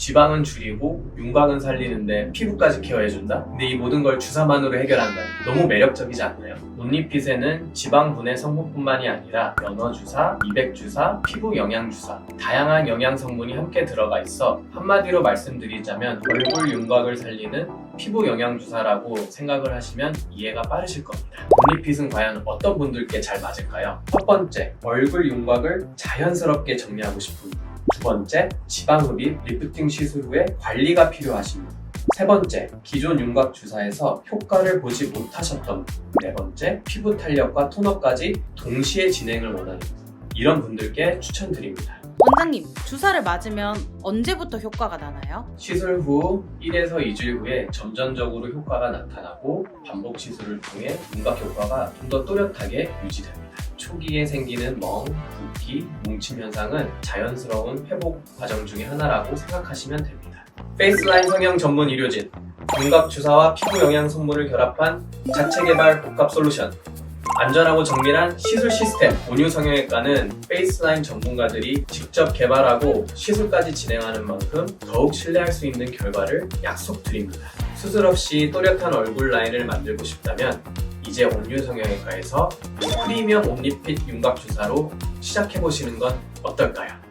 지방은 줄이고 윤곽은 살리는데 피부까지 케어해준다? 근데 이 모든 걸 주사만으로 해결한다. 너무 매력적이지 않나요? 온리핏에는 지방 분해 성분뿐만이 아니라 연어 주사, 미백 주사, 피부 영양 주사, 다양한 영양 성분이 함께 들어가 있어 한마디로 말씀드리자면 얼굴 윤곽을 살리는 피부 영양 주사라고 생각을 하시면 이해가 빠르실 겁니다. 온리핏은 과연 어떤 분들께 잘 맞을까요? 첫 번째, 얼굴 윤곽을 자연스럽게 정리하고 싶은 분. 두 번째, 지방 흡입, 리프팅 시술 후에 관리가 필요하신 분. 세 번째, 기존 윤곽 주사에서 효과를 보지 못하셨던 분. 네 번째, 피부 탄력과 토너까지 동시에 진행을 원하는 분. 이런 분들께 추천드립니다. 원장님, 주사를 맞으면 언제부터 효과가 나나요? 시술 후 1에서 2주일 후에 점전적으로 효과가 나타나고 반복 시술을 통해 윤곽 효과가 좀 더 또렷하게 유지됩니다. 초기에 생기는 멍, 붓기, 뭉침 현상은 자연스러운 회복 과정 중의 하나라고 생각하시면 됩니다. 페이스라인 성형 전문 의료진 윤곽 주사와 피부 영양 성분을 결합한 자체 개발 복합 솔루션 안전하고 정밀한 시술 시스템 온유 성형외과는 페이스라인 전문가들이 직접 개발하고 시술까지 진행하는 만큼 더욱 신뢰할 수 있는 결과를 약속드립니다. 수술 없이 또렷한 얼굴 라인을 만들고 싶다면 이제 온유 성형외과에서 프리미엄 온리핏 윤곽 주사로 시작해보시는 건 어떨까요?